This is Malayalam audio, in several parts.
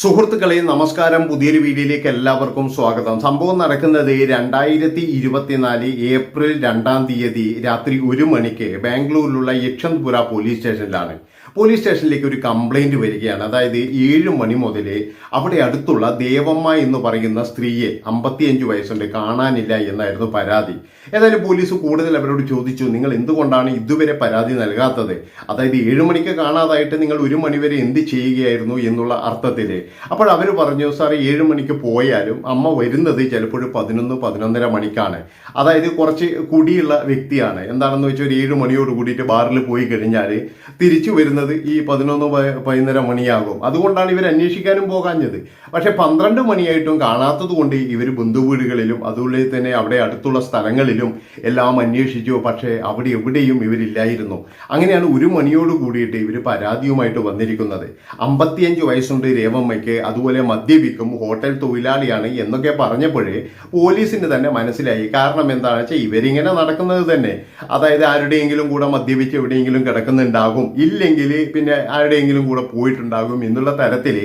സുഹൃത്തുക്കളെ നമസ്കാരം. പുതിയൊരു വീഡിയോയിലേക്ക് എല്ലാവർക്കും സ്വാഗതം. സംഭവം നടക്കുന്നത് രണ്ടായിരത്തി ഇരുപത്തിനാല് ഏപ്രിൽ രണ്ടാം തീയതി രാത്രി ഒരു മണിക്ക് ബാംഗ്ലൂരിലുള്ള യക്ഷന്ത്പുര പോലീസ് സ്റ്റേഷനിലാണ്. പോലീസ് സ്റ്റേഷനിലേക്ക് ഒരു കംപ്ലൈന്റ് വരികയാണ്. അതായത് ഏഴ് മണി മുതൽ അവിടെ അടുത്തുള്ള ദേവമ്മ എന്ന് പറയുന്ന സ്ത്രീയെ അമ്പത്തിയഞ്ച് വയസ്സുണ്ട് കാണാനില്ല എന്നായിരുന്നു പരാതി. ഏതായാലും പോലീസ് കൂടുതൽ അവരോട് ചോദിച്ചു നിങ്ങൾ എന്തുകൊണ്ടാണ് ഇതുവരെ പരാതി നൽകാത്തത്? അതായത് ഏഴ് മണിക്ക് കാണാതായിട്ട് നിങ്ങൾ ഒരു മണിവരെ എന്ത് ചെയ്യുകയായിരുന്നു? എന്നുള്ള അർത്ഥത്തിൽ അപ്പോൾ അവർ പറഞ്ഞു സാർ ഏഴ് മണിക്ക് പോയാലും അമ്മ വരുന്നത് ചിലപ്പോൾ പതിനൊന്ന് പതിനൊന്നര മണിക്കാണ്. അതായത് കുറച്ച് കുടിയുള്ള വ്യക്തിയാണ്. എന്താണെന്ന് വെച്ചാൽ ഒരു ഏഴ് മണിയോട് കൂടിയിട്ട് ബാറിൽ പോയി കഴിഞ്ഞാൽ തിരിച്ചു വരുന്നത് ഈ പതിനൊന്ന് പതിനൊന്നര മണിയാകും. അതുകൊണ്ടാണ് ഇവർ അന്വേഷിക്കാനും പോകാഞ്ഞത്. പക്ഷെ പന്ത്രണ്ട് മണിയായിട്ടും കാണാത്തത് കൊണ്ട് ഇവർ ബന്ധുവീടുകളിലും അതുപോലെ തന്നെ അവിടെ അടുത്തുള്ള സ്ഥലങ്ങളിലും എല്ലാം അന്വേഷിച്ചു. പക്ഷേ അവിടെ എവിടെയും ഇവരില്ലായിരുന്നു. അങ്ങനെയാണ് ഒരു മണിയോട് കൂടിയിട്ട് ഇവർ പരാതിയുമായിട്ട് വന്നിരിക്കുന്നത്. അമ്പത്തിയഞ്ച് വയസ്സുണ്ട് രേവമ്മയ്ക്ക്. അതുപോലെ മദ്യപിക്കും ഹോട്ടൽ തൊഴിലാളിയാണ് എന്നൊക്കെ പറഞ്ഞപ്പോഴേ പോലീസിന് തന്നെ മനസ്സിലായി. കാരണം എന്താണെന്ന് വെച്ചാൽ ഇവരിങ്ങനെ നടക്കുന്നത് തന്നെ. അതായത് ആരുടെയെങ്കിലും കൂടെ മദ്യപിച്ച് എവിടെയെങ്കിലും കിടക്കുന്നുണ്ടാകും. ഇല്ലെങ്കിൽ പിന്നെ ആരുടെയെങ്കിലും കൂടെ പോയിട്ടുണ്ടാകും എന്നുള്ള തരത്തിൽ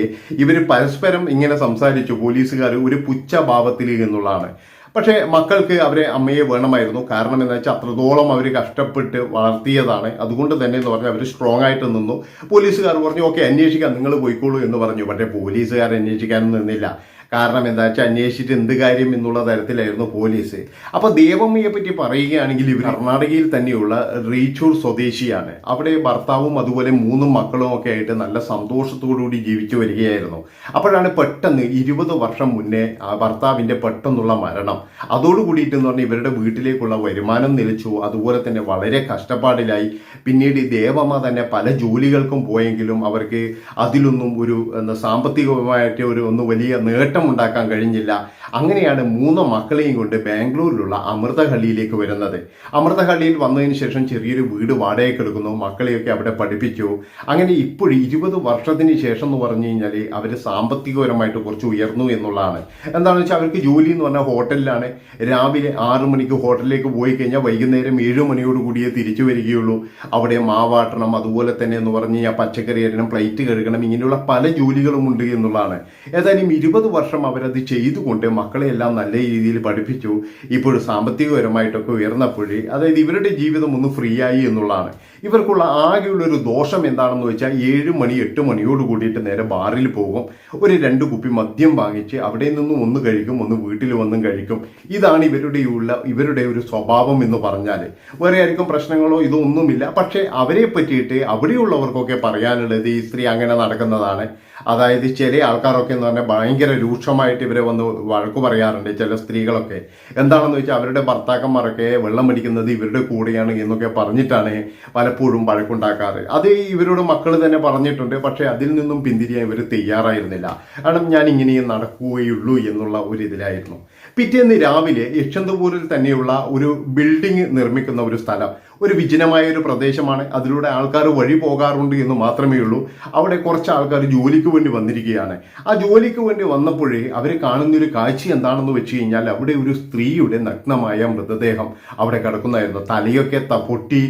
ഇവർ പരസ്പരം ഇങ്ങനെ സംസാരിച്ചു. പോലീസുകാർ ഒരു പുച്ഛഭാവത്തിൽ എന്നുള്ളതാണ് പക്ഷേ മക്കൾക്ക് അവരെ അമ്മയെ വേണമായിരുന്നു. കാരണം എന്താ വെച്ചാൽ അത്രത്തോളം അവർ കഷ്ടപ്പെട്ട് വളർത്തിയതാണ്. അതുകൊണ്ട് തന്നെ എന്ന് പറഞ്ഞാൽ അവർ സ്ട്രോങ് ആയിട്ട് നിന്നു. പോലീസുകാർ പറഞ്ഞു ഓക്കെ അന്വേഷിക്കാം നിങ്ങൾ പോയിക്കോളൂ എന്ന് പറഞ്ഞു. പക്ഷേ പോലീസുകാർ അന്വേഷിക്കാനൊന്നും നിന്നില്ല. കാരണം എന്താ വെച്ചാൽ അന്വേഷിച്ചിട്ട് എന്ത് കാര്യം എന്നുള്ള തരത്തിലായിരുന്നു പോലീസ്. അപ്പൊ ദേവമ്മയെ പറ്റി പറയുകയാണെങ്കിൽ ഇവർ കർണാടകയിൽ തന്നെയുള്ള റീച്ചൂർ സ്വദേശിയാണ്. അവിടെ ഭർത്താവും അതുപോലെ മൂന്നും മക്കളും ഒക്കെ ആയിട്ട് നല്ല സന്തോഷത്തോടുകൂടി ജീവിച്ചു വരികയായിരുന്നു. അപ്പോഴാണ് പെട്ടെന്ന് ഇരുപത് വർഷം മുന്നേ ആ ഭർത്താവിന്റെ പെട്ടെന്നുള്ള മരണം. അതോടുകൂടിയിട്ട് എന്ന് പറഞ്ഞാൽ ഇവരുടെ വീട്ടിലേക്കുള്ള വരുമാനം നിലച്ചു. അതുപോലെ തന്നെ വളരെ കഷ്ടപ്പാടിലായി. പിന്നീട് ദേവമ്മ തന്നെ പല ജോലികൾക്കും പോയെങ്കിലും അവർക്ക് അതിലൊന്നും ഒരു സാമ്പത്തികമായിട്ട് ഒരു ഒന്ന് വലിയ നേട്ടം ഉണ്ടാക്കാൻ കഴിഞ്ഞില്ല. അങ്ങനെയാണ് മൂന്ന് മക്കളെയും കൊണ്ട് ബാംഗ്ലൂരിലുള്ള അമൃതഹള്ളിയിലേക്ക് വരുന്നത്. അമൃതഹള്ളിയിൽ വന്നതിന് ശേഷം ചെറിയൊരു വീട് വാടകയ്ക്ക് എടുക്കുന്നു. മക്കളെയൊക്കെ അവിടെ പഠിപ്പിച്ചു. അങ്ങനെ ഇപ്പോൾ ഇരുപത് വർഷത്തിന് ശേഷം എന്ന് പറഞ്ഞു കഴിഞ്ഞാൽ അവർ സാമ്പത്തികപരമായിട്ട് കുറച്ച് ഉയർന്നു എന്നുള്ളതാണ്. എന്താണെന്ന് വെച്ചാൽ അവർക്ക് ജോലി എന്ന് പറഞ്ഞാൽ ഹോട്ടലിലാണ്. രാവിലെ ആറു മണിക്ക് ഹോട്ടലിലേക്ക് പോയി കഴിഞ്ഞാൽ വൈകുന്നേരം ഏഴ് മണിയോട് കൂടിയേ തിരിച്ചു വരികയുള്ളൂ. അവിടെ മാവാട്ടണം അതുപോലെ തന്നെ എന്ന് പറഞ്ഞു കഴിഞ്ഞാൽ പച്ചക്കറി അരിയണം പ്ലേറ്റ് കഴുകണം ഇങ്ങനെയുള്ള പല ജോലികളും ഉണ്ട് എന്നുള്ളതാണ്. ഏതായാലും ഇരുപത് വർഷം അവരത് ചെയ്തുകൊണ്ട് മക്കളെ എല്ലാം നല്ല രീതിയിൽ പഠിപ്പിച്ചു. ഇപ്പോൾ സാമ്പത്തികപരമായിട്ടൊക്കെ ഉയർന്നപ്പോഴേ അതായത് ഇവരുടെ ജീവിതം ഒന്ന് ഫ്രീ ആയി എന്നുള്ളതാണ്. ഇവർക്കുള്ള ആകെയുള്ള ഒരു ദോഷം എന്താണെന്ന് വെച്ചാൽ ഏഴ് മണി എട്ട് മണിയോട് കൂടിയിട്ട് നേരെ ബാറിൽ പോകും. ഒരു രണ്ട് കുപ്പി മദ്യം വാങ്ങിച്ച് അവിടെ നിന്നും ഒന്ന് കഴിക്കും ഒന്ന് വീട്ടിൽ വന്നും കഴിക്കും. ഇതാണ് ഇവരുടെ ഉള്ള ഇവരുടെ ഒരു സ്വഭാവം എന്ന് പറഞ്ഞാൽ വേറെ ആർക്കും പ്രശ്നങ്ങളോ ഇതൊന്നുമില്ല പക്ഷേ അവരെ പറ്റിയിട്ട് അവിടെയുള്ളവർക്കൊക്കെ പറയാനുള്ളത് ഈ സ്ത്രീ അങ്ങനെ നടക്കുന്നതാണ്. അതായത് ചില ആൾക്കാരൊക്കെ എന്ന് പറഞ്ഞാൽ ഭയങ്കര രൂക്ഷമായിട്ട് ഇവരെ വന്ന് വഴക്ക് പറയാറുണ്ട് ചില സ്ത്രീകളൊക്കെ. എന്താണെന്ന് വെച്ചാൽ അവരുടെ ഭർത്താക്കന്മാരൊക്കെ വെള്ളം പിടിക്കുന്നത് ഇവരുടെ കൂടെയാണ് എന്നൊക്കെ പറഞ്ഞിട്ടാണ് പലപ്പോഴും വഴക്കുണ്ടാക്കാറ്. അത് ഇവരോട് മക്കൾ തന്നെ പറഞ്ഞിട്ടുണ്ട് പക്ഷേ അതിൽ നിന്നും പിന്തിരിയാൻ ഇവർ തയ്യാറായിരുന്നില്ല. കാരണം ഞാൻ ഇങ്ങനെ നടക്കുകയുള്ളൂ എന്നുള്ള ഒരു ഇതിലായിരുന്നു. പിറ്റേന്ന് രാവിലെ യക്ഷന്തപൂരിൽ തന്നെയുള്ള ഒരു ബിൽഡിംഗ് നിർമ്മിക്കുന്ന ഒരു സ്ഥലം. ഒരു വിജനമായ ഒരു പ്രദേശമാണ്. അതിലൂടെ ആൾക്കാർ വഴി പോകാറുണ്ട് എന്ന് മാത്രമേ ഉള്ളൂ. അവിടെ കുറച്ച് ആൾക്കാർ ജോലിക്ക് വേണ്ടി വന്നിരിക്കുകയാണ്. ആ ജോലിക്ക് വേണ്ടി വന്നപ്പോഴേ അവർ കാണുന്ന ഒരു കാഴ്ച എന്താണെന്ന് വെച്ച് കഴിഞ്ഞാൽ അവിടെ ഒരു സ്ത്രീയുടെ നഗ്നമായ മൃതദേഹം അവിടെ കിടക്കുന്നതായിരുന്നു തലയൊക്കെ പൊട്ടി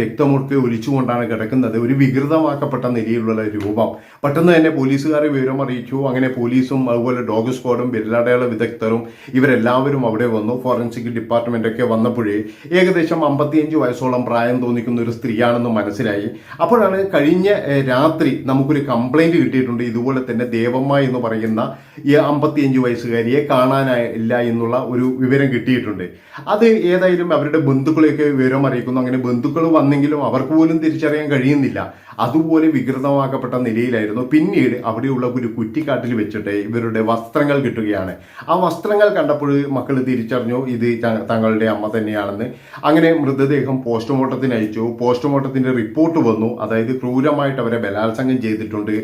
രക്തമൊക്കെ ഒലിച്ചുകൊണ്ടാണ് കിടക്കുന്നത്. ഒരു വികൃതമാക്കപ്പെട്ട നിലയിലുള്ള രൂപം. പെട്ടെന്ന് തന്നെ പോലീസുകാരെ വിവരം അറിയിച്ചു. അങ്ങനെ പോലീസും അതുപോലെ ഡോഗ് സ്ക്വാഡും വിരലടയാള വിദഗ്ധരും ഇവരെല്ലാവരും അവിടെ വന്നു. ഫോറൻസിക് ഡിപ്പാർട്ട്മെന്റ് ഒക്കെ വന്നപ്പോഴേ ഏകദേശം അമ്പത്തിയഞ്ച് വയസ്സോളം പ്രായം തോന്നിക്കുന്ന ഒരു സ്ത്രീയാണെന്ന് മനസ്സിലായി. അപ്പോഴാണ് കഴിഞ്ഞ രാത്രി നമുക്കൊരു കംപ്ലൈന്റ് കിട്ടിയിട്ടുണ്ട്. ഇതുപോലെ തന്നെ ദേവമ്മ എന്ന് പറയുന്ന ഈ അമ്പത്തിയഞ്ച് വയസ്സുകാരിയെ കാണാനില്ല എന്നുള്ള ഒരു വിവരം കിട്ടിയിട്ടുണ്ട്. അത് ഏതായാലും അവരുടെ ബന്ധുക്കളെയൊക്കെ വിവരം അറിയിക്കുന്നു. അങ്ങനെ ബന്ധുക്കൾ വന്നെങ്കിലും അവർക്ക് പോലും തിരിച്ചറിയാൻ കഴിയുന്നില്ല. അതുപോലെ വികൃതമാക്കപ്പെട്ട നിലയിലായിരുന്നു. പിന്നീട് അവിടെയുള്ള ഒരു കുറ്റിക്കാട്ടിൽ വെച്ചിട്ട് ഇവരുടെ വസ്ത്രങ്ങൾ കിട്ടുകയാണ്. ആ വസ്ത്രങ്ങൾ കണ്ടപ്പോൾ മക്കൾ തിരിച്ചറിഞ്ഞു ഇത് തങ്ങളുടെ അമ്മ തന്നെയാണെന്ന്. അങ്ങനെ മൃതദേഹം പോസ്റ്റ്മോർട്ടത്തിന് അയച്ചു. പോസ്റ്റ്മോർട്ടത്തിന്റെ റിപ്പോർട്ട് വന്നു. അതായത് ക്രൂരമായിട്ട് അവരെ ബലാത്സംഗം ചെയ്തിട്ടുണ്ട്.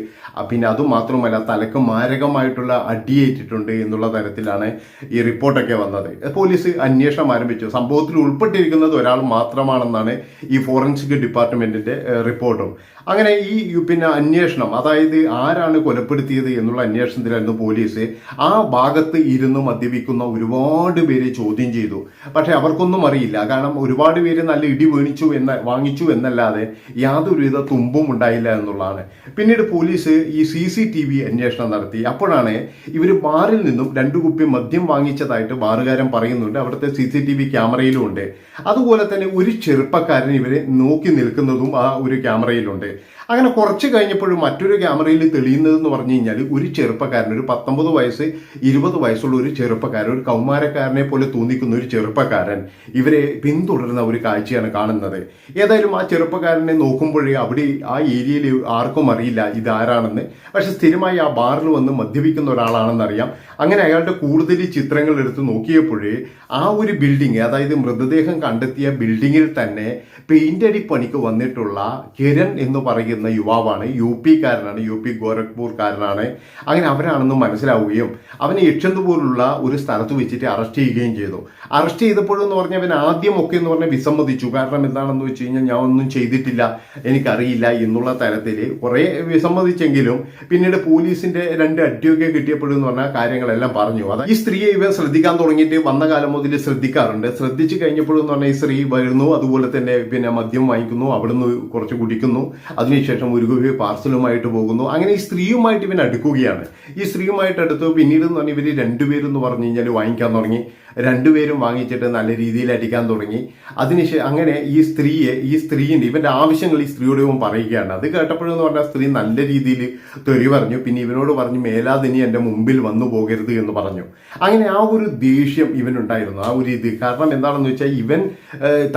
പിന്നെ അതുമാത്രമല്ല തലക്ക് മാരകമായിട്ടുള്ള അടിയേറ്റിട്ടുണ്ട് എന്നുള്ള തരത്തിലാണ് ഈ റിപ്പോർട്ടൊക്കെ വന്നത്. പോലീസ് അന്വേഷണം ആരംഭിച്ചു. സംഭവത്തിൽ ഉൾപ്പെട്ടിരിക്കുന്നത് ഒരാൾ മാത്രമാണെന്നാണ് ഈ ഫോറൻസിക് ഡിപ്പാർട്ട്മെന്റിന്റെ റിപ്പോർട്ടും. അങ്ങനെ ഈ പിന്നെ അന്വേഷണം അതായത് ആരാണ് കൊലപ്പെടുത്തിയത് എന്നുള്ള അന്വേഷണത്തിലായിരുന്നു പോലീസ്. ആ ഭാഗത്ത് ഇരുന്ന് മദ്യപിക്കുന്ന ഒരുപാട് പേരെ ചോദ്യം ചെയ്തു. പക്ഷെ അവർക്കൊന്നും അറിയില്ല. കാരണം ഒരുപാട് പേര് നല്ല ഇടി വീണിച്ചു എന്ന വാങ്ങിച്ചു എന്നല്ലാതെ യാതൊരുവിധ തുമ്പും ഉണ്ടായില്ല എന്നുള്ളതാണ്. പിന്നീട് പോലീസ് ഈ സി സി ടി വി അന്വേഷണം നടത്തി. അപ്പോഴാണ് ഇവർ ബാറിൽ നിന്നും രണ്ടു കുപ്പി മദ്യം വാങ്ങിച്ചതായിട്ട് ബാറുകാരൻ പറയുന്നുണ്ട്. അവിടുത്തെ സി സി ടി വി ക്യാമറയിലും ഉണ്ട്. അതുപോലെ തന്നെ ഒരു ചെറുപ്പക്കാരൻ ഇവരെ നോക്കി നിൽക്കുന്നതും ആ ഒരു ക്യാമറയിലുണ്ട്. അങ്ങനെ കുറച്ച് കഴിഞ്ഞപ്പോഴും മറ്റൊരു ക്യാമറയിൽ തെളിയുന്നതെന്ന് പറഞ്ഞു കഴിഞ്ഞാൽ ഒരു ചെറുപ്പക്കാരൻ ഒരു പത്തൊമ്പത് വയസ്സ് ഇരുപത് വയസ്സുള്ള ഒരു ചെറുപ്പക്കാരൻ ഒരു കൗമാരക്കാരനെ പോലെ തോന്നിക്കുന്ന ഒരു ചെറുപ്പക്കാരൻ ഇവരെ പിന്തുടരുന്ന ഒരു കാഴ്ചയാണ് കാണുന്നത്. ഏതായാലും ആ ചെറുപ്പക്കാരനെ നോക്കുമ്പോഴേ അവിടെ ആ ഏരിയയിൽ ആർക്കും അറിയില്ല ഇതാരാണെന്ന് പക്ഷെ സ്ഥിരമായി ആ ബാറിൽ വന്ന് മദ്യപിക്കുന്ന ഒരാളാണെന്നറിയാം. അങ്ങനെ അയാളുടെ കൂടുതൽ ചിത്രങ്ങൾ എടുത്ത് നോക്കിയപ്പോഴേ ആ ഒരു ബിൽഡിംഗ് അതായത് മൃതദേഹം കണ്ടെത്തിയ ബിൽഡിങ്ങിൽ തന്നെ പെയിന്റ് അടി പണിക്ക് വന്നിട്ടുള്ള കിരൺ എന്ന് പറയുന്ന യുവാവാണ്. യു പിക്കാരനാണ് യു പി ഗോരഖ്പൂർക്കാരനാണ് അങ്ങനെ അവരാണെന്ന് മനസ്സിലാവുകയും അവനെ യക്ഷന്തുപൂരിലുള്ള ഒരു സ്ഥലത്ത് വെച്ചിട്ട് അറസ്റ്റ് ചെയ്യുകയും ചെയ്തു. അറസ്റ്റ് ചെയ്തപ്പോഴെന്ന് പറഞ്ഞാൽ അവൻ ആദ്യമൊക്കെ എന്ന് പറഞ്ഞാൽ വിസമ്മതിച്ചു. കാരണം എന്താണെന്ന് വെച്ച് കഴിഞ്ഞാൽ ഞാൻ ഒന്നും ചെയ്തിട്ടില്ല എനിക്കറിയില്ല എന്നുള്ള തരത്തിൽ കുറേ വിസമ്മതിച്ചെങ്കിലും പിന്നീട് പോലീസിന്റെ രണ്ട് അടിയൊക്കെ കിട്ടിയപ്പോഴെന്ന് പറഞ്ഞാൽ കാര്യങ്ങളെല്ലാം പറഞ്ഞു. അതായത് ഈ സ്ത്രീയെ ഇവൻ ശ്രദ്ധിക്കാൻ തുടങ്ങിയിട്ട് വന്ന കാലം മുതൽ ശ്രദ്ധിക്കാറുണ്ട്. ശ്രദ്ധിച്ചു കഴിഞ്ഞപ്പോഴെന്ന് പറഞ്ഞാൽ ഈ സ്ത്രീ വരുന്നു. അതുപോലെ തന്നെ പിന്നെ മദ്യം വാങ്ങിക്കുന്നു അവിടുന്ന് കുറച്ച് കുടിക്കുന്നു അതിനുശേഷം ഒരു കുപ്പി പാർസലുമായിട്ട് പോകുന്നു. അങ്ങനെ ഈ സ്ത്രീയുമായിട്ട് ഇവൻ അടുക്കുകയാണ്. ഈ സ്ത്രീയുമായിട്ട് അടുത്ത് പിന്നീട് എന്ന് പറഞ്ഞാൽ ഇവർ രണ്ടുപേരും എന്ന് പറഞ്ഞു കഴിഞ്ഞാൽ വാങ്ങിക്കാൻ തുടങ്ങി. രണ്ടുപേരും വാങ്ങിച്ചിട്ട് നല്ല രീതിയിൽ അടിക്കാൻ തുടങ്ങി. അതിനുശേഷം അങ്ങനെ ഈ സ്ത്രീയെ ഈ സ്ത്രീയുടെ ഇവന്റെ ആവശ്യങ്ങൾ ഈ സ്ത്രീയോട് ഇവൻ പറയുകയാണ്. അത് കേട്ടപ്പോഴെന്ന് പറഞ്ഞാൽ സ്ത്രീ നല്ല രീതിയിൽ തെറി പറഞ്ഞു. പിന്നെ ഇവനോട് പറഞ്ഞു മേലാദിനി എന്റെ മുമ്പിൽ വന്നു പോകരുത് എന്ന് പറഞ്ഞു. അങ്ങനെ ആ ഒരു ദേഷ്യം ഇവനുണ്ടായിരുന്നു. ആ ഒരു ഇത്. കാരണം എന്താണെന്ന് വെച്ചാൽ ഇവൻ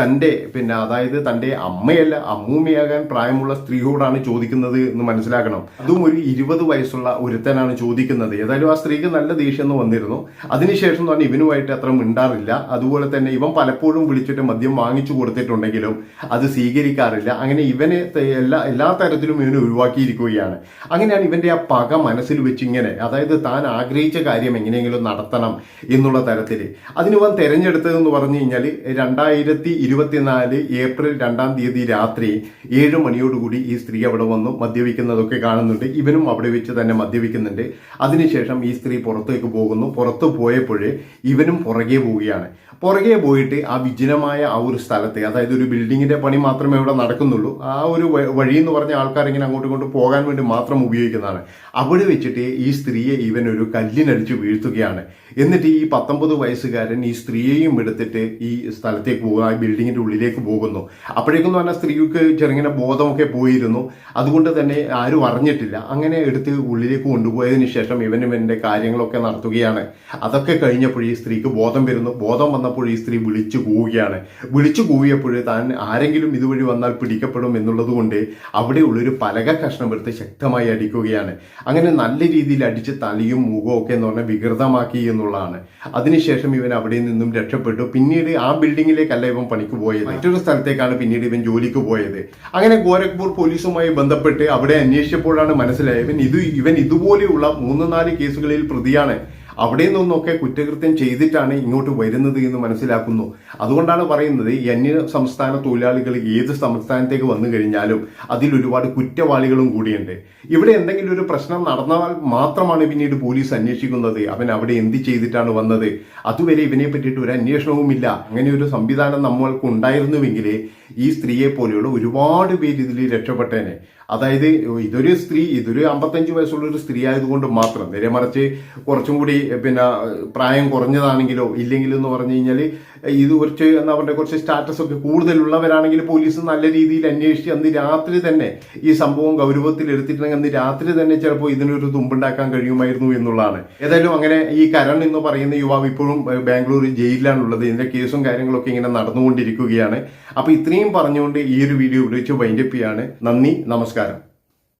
തന്റെ പിന്നെ അതായത് തന്റെ അമ്മയല്ല അമ്മൂമ്മയാകാൻ പ്രായമുള്ള സ്ത്രീയോടാണ് ചോദിക്കുന്നത് എന്ന് മനസ്സിലാക്കണം. അതും ഒരു ഇരുപത് വയസ്സുള്ള ഒരുത്തനാണ് ചോദിക്കുന്നത്. ഏതായാലും ആ സ്ത്രീക്ക് നല്ല ദേഷ്യം എന്ന് വന്നിരുന്നു. അതിനുശേഷം പറഞ്ഞാൽ ഇവനുമായിട്ട് അത്ര മിണ്ടാറില്ല. അതുപോലെ തന്നെ ഇവൻ പലപ്പോഴും വിളിച്ചിട്ട് മദ്യം വാങ്ങിച്ചു കൊടുത്തിട്ടുണ്ടെങ്കിലും അത് സ്വീകരിക്കാറില്ല. അങ്ങനെ ഇവനെ എല്ലാ എല്ലാ തരത്തിലും ഇവനെ ഒഴിവാക്കിയിരിക്കുകയാണ്. അങ്ങനെയാണ് ഇവന്റെ ആ പക മനസ്സിൽ വെച്ച് ഇങ്ങനെ അതായത് താൻ ആഗ്രഹിച്ച കാര്യം എങ്ങനെയെങ്കിലും നടത്തണം എന്നുള്ള തരത്തിൽ അതിന് ഇവൻ തെരഞ്ഞെടുത്തതെന്ന് പറഞ്ഞു കഴിഞ്ഞാൽ രണ്ടായിരത്തി ഇരുപത്തിനാല് ഏപ്രിൽ രണ്ടാം തീയതി രാത്രി ഏഴ് മണിയോടുകൂടി ഈ സ്ത്രീ അവിടെ വന്നു മദ്യപിക്കുന്നതൊക്കെ കാണുന്നുണ്ട്. ഇവനും അവിടെ വെച്ച് തന്നെ മദ്യപിക്കുന്നുണ്ട്. അതിനുശേഷം ഈ സ്ത്രീ പുറത്തേക്ക് പോകുന്നു. പുറത്തു പോയപ്പോഴേ ഇവനും പുറകെ പോവുകയാണ്. പുറകെ പോയിട്ട് ആ വിജനമായ ആ ഒരു സ്ഥലത്തെ അതായത് ഒരു ബിൽഡിങ്ങിന്റെ പണി മാത്രമേ ഇവിടെ നടക്കുന്നുള്ളൂ. ആ ഒരു വഴി എന്ന് പറഞ്ഞ ആൾക്കാർ ഇങ്ങനെ അങ്ങോട്ടും ഇങ്ങോട്ടും പോകാൻ വേണ്ടി മാത്രം ഉപയോഗിക്കുന്നതാണ്. അവിടെ വെച്ചിട്ട് ഈ സ്ത്രീയെ ഇവൻ ഒരു കല്ലിനടിച്ച് വീഴ്ത്തുകയാണ്. എന്നിട്ട് ഈ പത്തൊമ്പത് വയസ്സുകാരൻ ഈ സ്ത്രീയെയും എടുത്തിട്ട് ഈ സ്ഥലത്തേക്ക് പോകുന്നു ആ ബിൽഡിങ്ങിന്റെ ഉള്ളിലേക്ക് പോകുന്നു. അപ്പോഴേക്കും പറഞ്ഞാൽ സ്ത്രീക്ക് ചെറുങ്ങനെ ബോധമൊക്കെ പോയിരുന്നു. അതുകൊണ്ട് തന്നെ ആരും അറിഞ്ഞിട്ടില്ല. അങ്ങനെ എടുത്ത് ഉള്ളിലേക്ക് കൊണ്ടുപോയതിനു ശേഷം ഇവൻ ഇവന്റെ കാര്യങ്ങളൊക്കെ നടത്തുകയാണ്. അതൊക്കെ കഴിഞ്ഞപ്പോൾ ഈ സ്ത്രീക്ക് ബോധം വരുന്നു. ബോധം വന്നപ്പോൾ ഈ സ്ത്രീ വിളിച്ചു കൂവുകയാണ്. വിളിച്ചു കൂവിയപ്പോൾ താൻ ആരെങ്കിലും ഇതുവഴി വന്നാൽ പിടിക്കപ്പെടും എന്നുള്ളത് കൊണ്ട് അവിടെയുള്ളൊരു പലക കഷ്ണം എടുത്ത് ശക്തമായി അടിക്കുകയാണ്. അങ്ങനെ നല്ല രീതിയിൽ അടിച്ച് തലയും മുഖവും ഒക്കെ എന്ന് പറഞ്ഞാൽ വികൃതമാക്കി എന്നുള്ളതാണ്. അതിനുശേഷം ഇവൻ അവിടെ നിന്നും രക്ഷപ്പെട്ടു. പിന്നീട് ആ ബിൽഡിങ്ങിലേക്കല്ല ഇവൻ പണിക്ക് പോയത്. മറ്റൊരു സ്ഥലത്തേക്കാണ് പിന്നീട് ഇവൻ ജോലിക്ക് പോയത്. അങ്ങനെ ഗോരഖ്പൂർ പോലീസുമായി ബന്ധപ്പെട്ട് അവിടെ അന്വേഷിച്ചപ്പോഴാണ് മനസ്സിലായത് ഇവൻ ഇത് ഇവൻ ഇതുപോലെയുള്ള മൂന്ന് നാല് കേസുകളിൽ പ്രതിയാണ്. അവിടെ നിന്നൊക്കെ കുറ്റകൃത്യം ചെയ്തിട്ടാണ് ഇങ്ങോട്ട് വരുന്നത് എന്ന് മനസ്സിലാക്കുന്നു. അതുകൊണ്ടാണ് പറയുന്നത് അന്യ സംസ്ഥാന തൊഴിലാളികൾ ഏത് സംസ്ഥാനത്തേക്ക് വന്നു കഴിഞ്ഞാലും അതിൽ ഒരുപാട് കുറ്റവാളികളും കൂടിയുണ്ട്. ഇവിടെ എന്തെങ്കിലും ഒരു പ്രശ്നം നടന്നാൽ മാത്രമാണ് പിന്നീട് പോലീസ് അന്വേഷിക്കുന്നത്. അവൻ അവിടെ എന്ത് ചെയ്തിട്ടാണ് വന്നത്? അതുവരെ ഇവനെ പറ്റിയിട്ട് ഒരു അന്വേഷണവുമില്ല. അങ്ങനെ ഒരു സംവിധാനം നമ്മൾക്ക് ഉണ്ടായിരുന്നുവെങ്കിൽ ഈ സ്ത്രീയെ പോലെയുള്ള ഒരുപാട് പേര് ഇതിൽ രക്ഷപ്പെട്ടേനെ. അതായത് ഇതൊരു സ്ത്രീ ഇതൊരു അമ്പത്തഞ്ച് വയസ്സുള്ള ഒരു സ്ത്രീ ആയതുകൊണ്ട് മാത്രം നേരെ മറിച്ച് കുറച്ചും കൂടി പിന്നെ പ്രായം കുറഞ്ഞതാണെങ്കിലോ ഇല്ലെങ്കിലോ എന്ന് പറഞ്ഞു കഴിഞ്ഞാൽ ഇത് കുറച്ച് എന്താ പറയുക കുറച്ച് സ്റ്റാറ്റസ് ഒക്കെ കൂടുതലുള്ളവരാണെങ്കിൽ പോലീസ് നല്ല രീതിയിൽ അന്വേഷിച്ച് അന്ന് രാത്രി തന്നെ ഈ സംഭവം ഗൗരവത്തിൽ എടുത്തിട്ടുണ്ടെങ്കിൽ അന്ന് രാത്രി തന്നെ ചിലപ്പോൾ ഇതിനൊരു തുമ്പുണ്ടാക്കാൻ കഴിയുമായിരുന്നു എന്നുള്ളതാണ്. ഏതായാലും അങ്ങനെ ഈ കരൺ എന്ന് പറയുന്ന യുവാവ് ഇപ്പോഴും ബാംഗ്ലൂർ ജയിലിലാണുള്ളത്. ഇതിന്റെ കേസും കാര്യങ്ങളൊക്കെ ഇങ്ങനെ നടന്നുകൊണ്ടിരിക്കുകയാണ്. അപ്പൊ ഇത്രയും പറഞ്ഞുകൊണ്ട് ഈ ഒരു വീഡിയോ വിളിച്ച് വൈൻഡപ്പ് ചെയ്യാണ്. നന്ദി നമസ്കാരം.